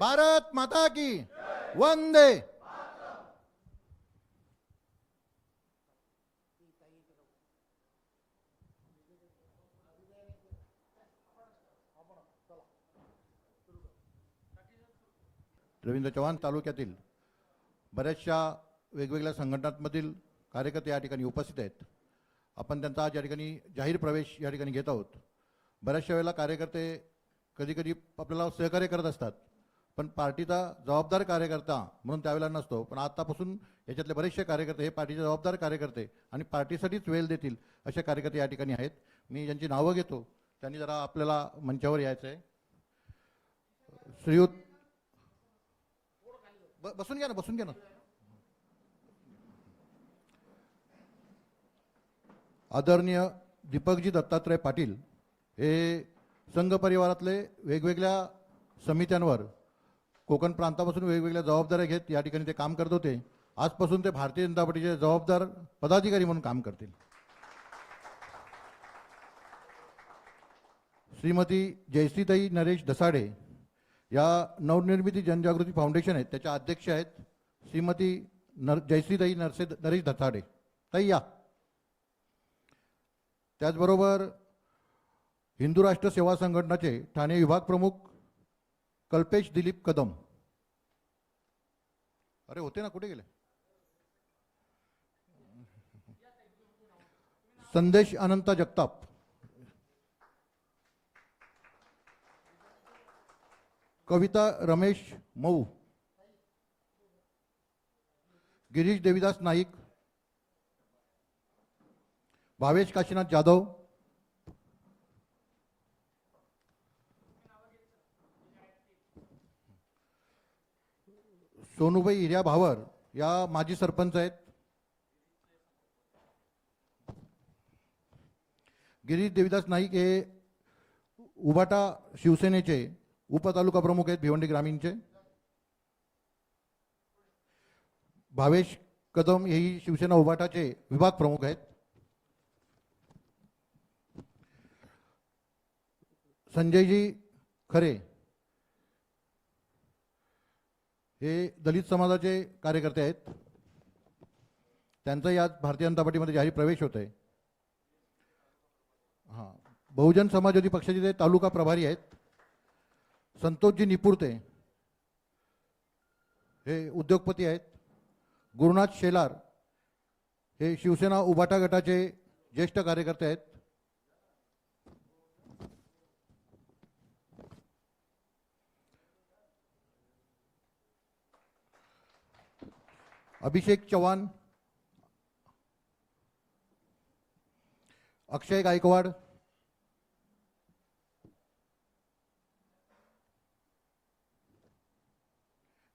भारत माता की। वंदे। रवींद्र चव्हाण तालुक्यातील बऱ्याचशा वेगवेगळ्या संघटनांमधील कार्यकर्ते या ठिकाणी उपस्थित आहेत. आपण त्यांचा आज या ठिकाणी जाहीर प्रवेश या ठिकाणी घेत आहोत. बऱ्याचशा वेळेला कार्यकर्ते कधी कधी आपल्याला सहकार्य करत असतात. पण पार्टीचा जबाबदार कार्यकर्ता म्हणून त्यावेळेला नसतो पण आतापासून याच्यातले बरेचसे कार्यकर्ते हे पार्टीचे जबाबदार कार्यकर्ते आणि पार्टीसाठीच वेळ देतील असे कार्यकर्ते या ठिकाणी आहेत. मी ज्यांची नावं घेतो त्यांनी जरा आपल्याला मंचावर यायचं आहे श्रीयुत ब- बसून घ्या ना बसून घ्या ना. आदरणीय दीपकजी दत्तात्रय पाटील हे संघ परिवारातले वेगवेगळ्या समित्यांवर कोकण प्रांतापासून वेगवेगळ्या जबाबदाऱ्या घेत या ठिकाणी ते काम करत होते. आजपासून ते भारतीय जनता पार्टीचे जबाबदार पदाधिकारी म्हणून काम करतील. श्रीमती जयश्रीताई नरेश धसाडे या नवनिर्मिती जनजागृती फाउंडेशन आहेत. त्याच्या अध्यक्ष आहेत श्रीमती नर जयश्रीताई नरसे नरेश धसाडे. ताई या. त्याचबरोबर हिंदू राष्ट्र सेवा संघटनाचे ठाणे विभाग प्रमुख कल्पेश दिलीप कदम. अरे होते ना कुठे गेले? संदेश अनंत जगताप. कविता रमेश मऊ. गिरीश देविदास नाईक. भावेश काशीनाथ जाधव. सोनूबाई हिर्या भावर या माजी सरपंच आहेत. गिरीश देविदास नाईक हे उबाटा शिवसेनेचे उपतालुका प्रमुख आहेत भिवंडी ग्रामीणचे. भावेश कदम हेही शिवसेना उबाटाचे विभाग प्रमुख आहेत. संजयजी खरे हे दलित समाजाचे कार्यकर्ते आहेत. त्यांचाही आज भारतीय जनता पार्टीमध्ये जाहीर प्रवेश होत आहे हां बहुजन समाजवादी पक्षाचे ते तालुका प्रभारी आहेत संतोषजी निपुरते हे उद्योगपती आहेत. गुरुनाथ शेलार हे शिवसेना उबाटा गटाचे ज्येष्ठ कार्यकर्ते आहेत. अभिषेक चव्हाण अक्षय गायकवाड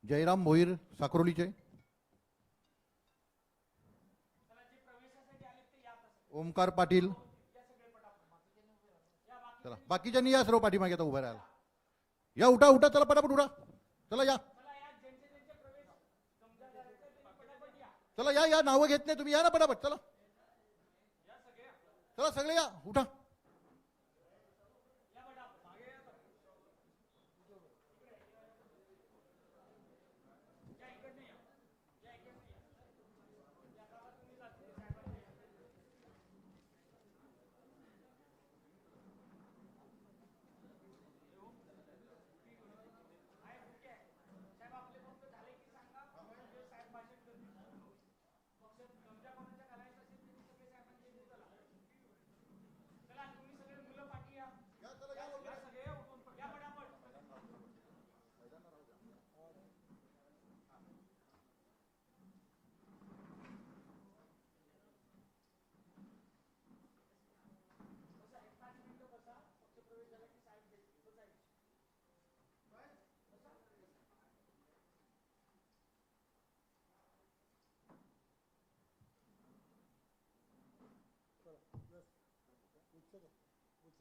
जयराम भोईर साकरोलीचे ओमकार पाटील चला बाकीच्यांनी या सर्व पाठीमागे आता उभं राहायला. या उठा उठा चला पटापट उठा चला या. चला या या नावं घेत नाही. तुम्ही या ना पटापट. चला. चला सगळे या. उठा.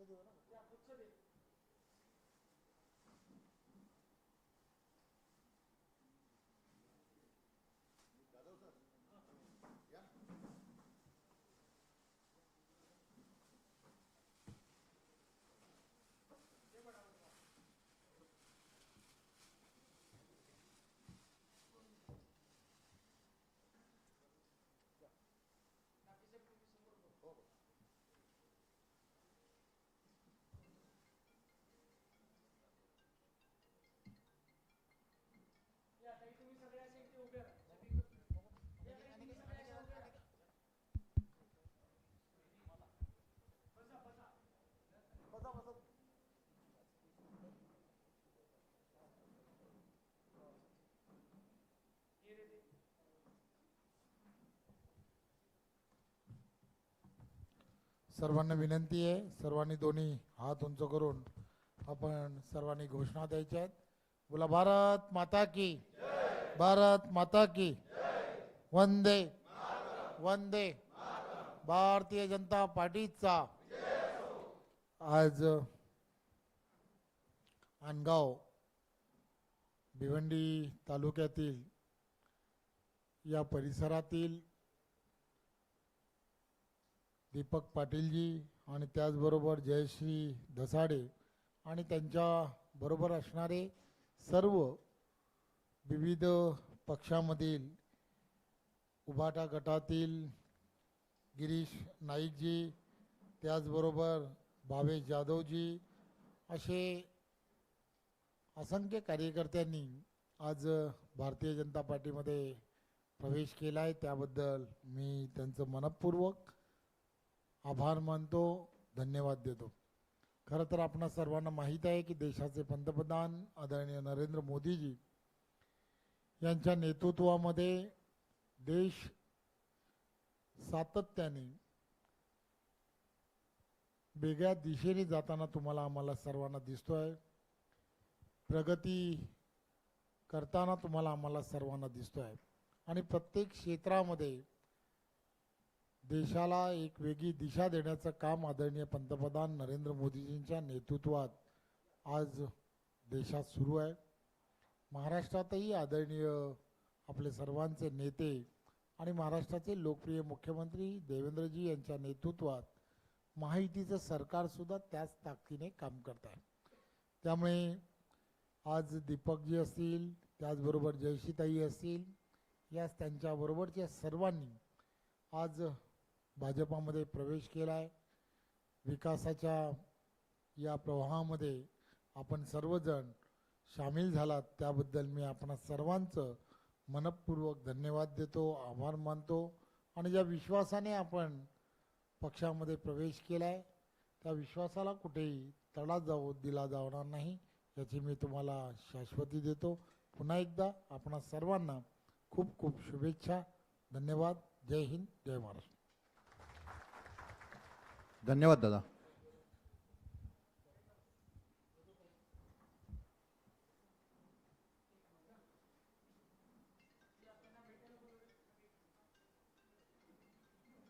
Kısa diyor ama. Ya bu tabii सर्वांना विनंती आहे. सर्वांनी दोन्ही हात उंच करून आपण सर्वांनी घोषणा द्यायच्या आहेत. बोला भारत माता की भारत माता की वंदे वंदे भारतीय जनता पार्टीचा आज आणगाव भिवंडी तालुक्यातील या परिसरातील दीपक पाटीलजी आणि त्याचबरोबर जयश्री धसाडे आणि त्यांच्या बरोबर असणारे सर्व विविध पक्षामधील उभाटा गटातील गिरीश नाईकजी त्याचबरोबर भावेश जाधवजी असे असंख्य कार्यकर्त्यांनी आज भारतीय जनता पार्टीमध्ये प्रवेश केला आहे त्याबद्दल मी त्यांचं मनपूर्वक आभार मानतो धन्यवाद देतो. खरं तर आपणा सर्वांना माहीत आहे की देशाचे पंतप्रधान आदरणीय नरेंद्र मोदीजी यांच्या नेतृत्वामध्ये देश सातत्याने वेगळ्या दिशेने जाताना तुम्हाला आम्हाला सर्वांना दिसतो आहे प्रगती करताना तुम्हाला आम्हाला सर्वांना दिसतो आहे आणि प्रत्येक क्षेत्रामध्ये देशाला एक वेगळी दिशा देण्याचं काम आदरणीय पंतप्रधान नरेंद्र मोदीजींच्या नेतृत्वात आज देशात सुरू आहे. महाराष्ट्रातही आदरणीय आपले सर्वांचे नेते आणि महाराष्ट्राचे लोकप्रिय मुख्यमंत्री देवेंद्रजी यांच्या नेतृत्वात माहितीचं सरकारसुद्धा त्याच ताकदीने काम करत आहे. त्यामुळे आज दीपकजी असतील त्याचबरोबर जयशीताई असतील याच त्यांच्याबरोबरच्या सर्वांनी आज भाजपामध्ये प्रवेश केला आहे विकासाच्या या प्रवाहामध्ये आपण सर्वजण सामील झालात. त्याबद्दल मी आपण सर्वांचं मनपूर्वक धन्यवाद देतो आभार मानतो आणि ज्या विश्वासाने आपण पक्षामध्ये प्रवेश केला आहे त्या विश्वासाला कुठेही तडा जाऊ दिला जाणार नाही याची मी तुम्हाला शाश्वती देतो. पुन्हा एकदा आपणा सर्वांना खूप खूप शुभेच्छा. धन्यवाद. जय हिंद. जय महाराष्ट्र. धन्यवाद दादा.